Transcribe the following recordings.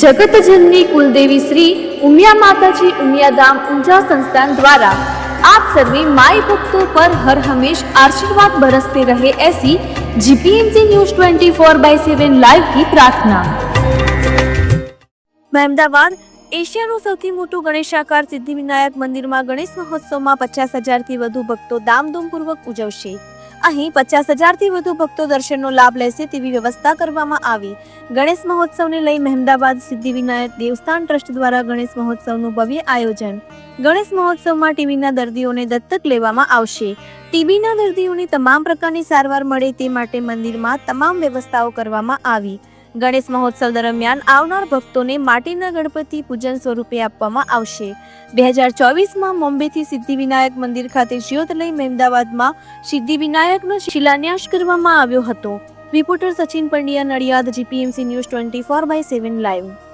જગતજનની કુલદેવી શ્રી ઉમિયા માતાજી ઉમિયાધામ ઊંઝા સંસ્થાન દ્વારા આપ સર્વે માય ભક્તો પર હર હંમેશ આશીર્વાદ બરસતે રહે એસી GPMC news twenty four by seven live કી પ્રાર્થના મહેમદાવાદ એશિયાનું સૌથી મોટું ગણેશાકાર સિદ્ધિવિનાયક મંદિરમાં ગણેશ મહોત્સવમાં પચાસ હજારથી વધુ ભક્તો ધામધૂમપૂર્વક ઉજવશે. અહીં પચાસ હજારથી વધુ ભક્તો દર્શનનો લાભ લેશે તેવી વ્યવસ્થા કરવામાં આવી. ગણેશ મહોત્સવને લઈ મહેમદાબાદ સિદ્ધિવિનાયક દેવસ્થાન ટ્રસ્ટ દ્વારા ગણેશ મહોત્સવનું ભવ્ય આયોજન. ગણેશ મહોત્સવમાં ટીબીના દર્દીઓને દત્તક લેવામાં આવશે. ટીબીના દર્દીઓની તમામ પ્રકારની સારવાર મળે તે માટે મંદિરમાં તમામ વ્યવસ્થાઓ કરવામાં આવી. ગણેશ મહોત્સવ દરમિયાન આવનાર ભક્તોને માટીના ગણપતિ પૂજન સ્વરૂપે આપવામાં આવશે. બે હજાર ચોવીસમાં મુંબઈથી સિદ્ધિવિનાયક મંદિર ખાતે જ્યોત લઈ મહેમદાવાદમાં સિદ્ધિવિનાયકનો શિલાન્યાસ કરવામાં આવ્યો હતો. Reporter Sachin Pandya Nadiad, GPMC news twenty four by seven live.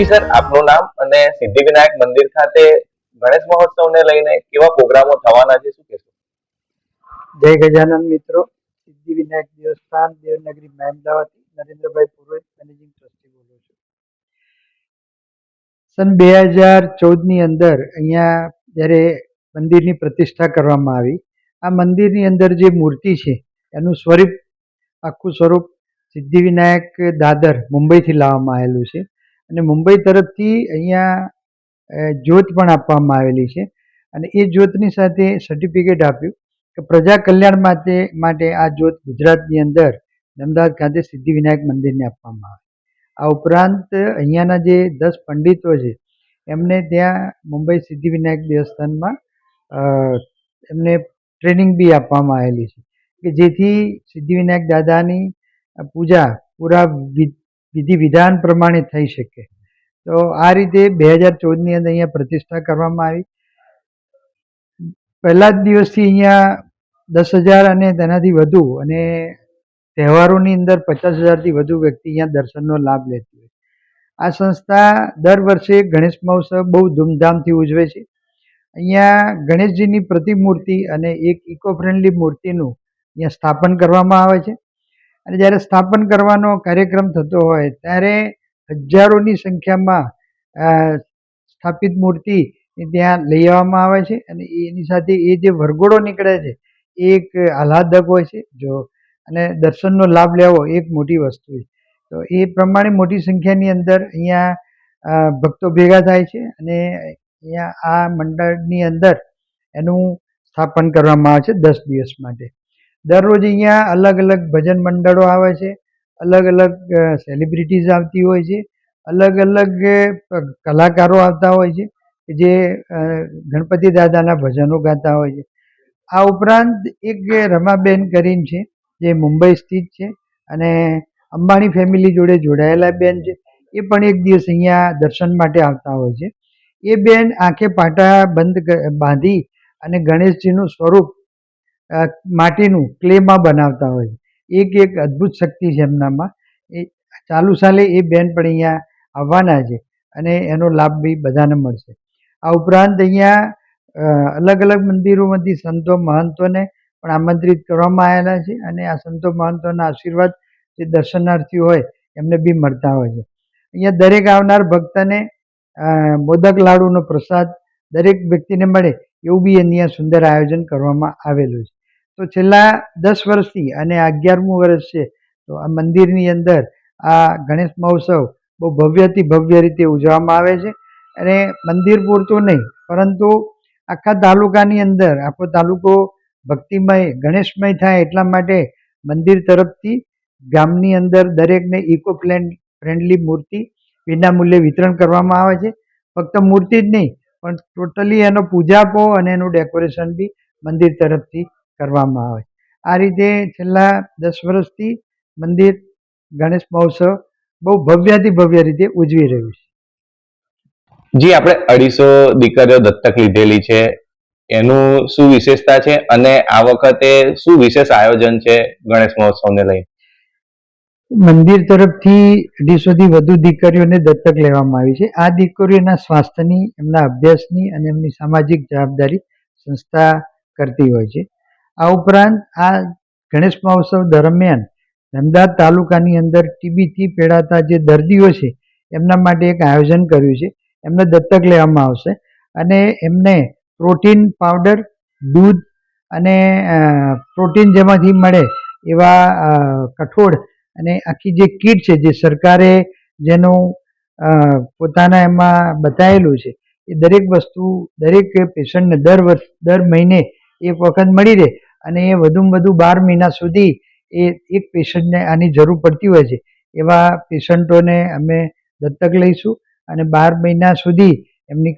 G sir, આપનું નામ અને સિદ્ધિવિનાયક મંદિર ખાતે ગણેશ મહોત્સવને લઈને કેવા પ્રોગ્રામો થવાના છે, શું કહેશો? જય ગજાનંદ મિત્રો સિદ્ધિ વિનાયક દેવસ્થાન, દેવનગરી મહેમદાવાદ નરેન્દ્રભાઈ પુરોહિત, મેનેજિંગ ટ્રસ્ટી બોલું છું. સન બે હજાર ચૌદની અંદર અહીંયા જ્યારે મંદિરની પ્રતિષ્ઠા કરવામાં આવી, આ મંદિરની અંદર જે મૂર્તિ છે, એનું સ્વરૂપ, આખું સ્વરૂપ સિદ્ધિવિનાયક દાદર મુંબઈથી લાવવામાં આવેલું છે. અને મુંબઈ તરફથી અહીંયા જ્યોત પણ આપવામાં આવેલી છે. અને એ જ્યોતની સાથે સર્ટિફિકેટ આપ્યું કે પ્રજા કલ્યાણ માટે માટે આ જ્યોત ગુજરાતની અંદર અમદાવાદ ખાતે સિદ્ધિવિનાયક મંદિરને આપવામાં આવે. આ ઉપરાંત અહીંયાના જે દસ પંડિતો છે, એમને ત્યાં મુંબઈ સિદ્ધિવિનાયક દેવસ્થાનમાં એમને ટ્રેનિંગ બી આપવામાં આવેલી છે. કે જેથી સિદ્ધિવિનાયક દાદાની પૂજા પૂરા વિધિ વિધાન પ્રમાણે થઈ શકે. તો આ રીતે બે હજાર ચૌદની અંદર અહીંયા પ્રતિષ્ઠા કરવામાં આવી. પહેલા જ દિવસથી અહીંયા દસ હજાર અને તેનાથી વધુ અને તહેવારોની અંદર પચાસ હજારથી વધુ વ્યક્તિ અહીંયા દર્શનનો લાભ લેતી હોય. આ સંસ્થા દર વર્ષે ગણેશ મહોત્સવ બહુ ધૂમધામથી ઉજવે છે. અહીંયા ગણેશજીની પ્રતિમૂર્તિ અને એક ઇકો ફ્રેન્ડલી મૂર્તિનું અહીંયા સ્થાપન કરવામાં આવે છે. અને જ્યારે સ્થાપન કરવાનો કાર્યક્રમ થતો હોય, ત્યારે હજારોની સંખ્યામાં સ્થાપિત મૂર્તિ ત્યાં લઈ આવવામાં આવે છે અને એની સાથે એ જે વરઘોડો નીકળે છે, એ એક આહલાદક હોય છે, જો, અને દર્શનનો લાભ લેવો એક મોટી વસ્તુ છે. તો એ પ્રમાણે મોટી સંખ્યાની અંદર અહીંયા ભક્તો ભેગા થાય છે અને અહીંયા આ મંડળની અંદર એનું સ્થાપન કરવામાં આવે છે દસ દિવસ માટે. દરરોજ અહીંયા અલગ અલગ ભજન મંડળો આવે છે, અલગ અલગ સેલિબ્રિટીઝ આવતી હોય છે, અલગ અલગ કલાકારો આવતા હોય છે જે ગણપતિ દાદાના ભજનો ગાતા હોય છે. આ ઉપરાંત એક રમાબેન કરીને છે, જે મુંબઈ સ્થિત છે અને અંબાણી ફેમિલી જોડે જોડાયેલા બેન છે, એ પણ એક દિવસ અહીંયા દર્શન માટે આવતા હોય છે. એ બેન આંખે પાટા બંધ બાંધી અને ગણેશજીનું સ્વરૂપ માટીનું ક્લેમાં બનાવતા હોય. એક એક અદ્ભુત શક્તિ છે એમનામાં. એ ચાલુ સાલે એ બેન પણ અહીંયા આવવાના છે અને એનો લાભ બી બધાને મળશે. આ ઉપરાંત અહીંયા અલગ અલગ મંદિરોમાંથી સંતો મહંતોને પણ આમંત્રિત કરવામાં આવેલા છે અને આ સંતો મહંતોના આશીર્વાદ જે દર્શનાર્થીઓ હોય એમને બી મળતા હોય છે. અહીંયા દરેક આવનાર ભક્તને મોદક લાડુનો પ્રસાદ દરેક વ્યક્તિને મળે એવું બી અહીંયા સુંદર આયોજન કરવામાં આવેલું છે. તો છેલ્લા દસ વર્ષથી અને અગિયારમું વર્ષ છે, તો આ મંદિરની અંદર આ ગણેશ મહોત્સવ બહુ ભવ્યથી ભવ્ય રીતે ઉજવવામાં આવે છે. અને મંદિર પૂરતું નહીં, પરંતુ આખા તાલુકાની અંદર, આખો તાલુકો ભક્તિમય, ગણેશમય થાય એટલા માટે મંદિર તરફથી ગામની અંદર દરેકને ઇકો ફ્રેન્ડલી મૂર્તિ વિનામૂલ્યે વિતરણ કરવામાં આવે છે. ફક્ત મૂર્તિ જ નહીં, પણ ટોટલી એનો પૂજાપો અને એનું ડેકોરેશન બી મંદિર તરફથી કરવામાં આવે. આ રીતે છેલ્લા દસ વર્ષથી મંદિર ગણેશ મહોત્સવ બહુ ભવ્યાથી ભવ્ય રીતે ઉજવી રહ્યું છે. જી આપણે અઢીસો દીકરીઓ દત્તક લીધેલી છે. એનું શું વિશેષતા છે અને આ વખતે શું વિશેષ આયોજન છે ગણેશ મહોત્સવને લઈને મંદિર તરફથી અઢીસોથી વધુ દીકરીઓને દત્તક લેવામાં આવી છે. આ દીકરીઓના સ્વાસ્થ્યની એમના અભ્યાસની અને એમની સામાજિક જવાબદારી સંસ્થા કરતી હોય છે. આ ઉપરાંત આ ગણેશ મહોત્સવ દરમિયાન અમદાવાદ તાલુકાની અંદર ટીબીથી પીડાતા જે દર્દીઓ છે, એમના માટે એક આયોજન કર્યું છે. એમને દત્તક લેવામાં આવશે અને એમને પ્રોટીન પાવડર, દૂધ અને પ્રોટીન જેમાંથી મળે એવા કઠોળ અને આખી જે કીટ છે જે સરકારે જેનું પોતાના એમાં બતાવેલું છે, એ દરેક વસ્તુ દરેક પેશન્ટને દર વર્ષ, દર મહિને એક વખત મળી રહે. અને એ વધુમાં વધુ બાર મહિના સુધી એ એક પેશન્ટને આની જરૂર પડતી હોય છે. એવા પેશન્ટોને અમે દત્તક લઈશું અને બાર મહિના સુધી એમની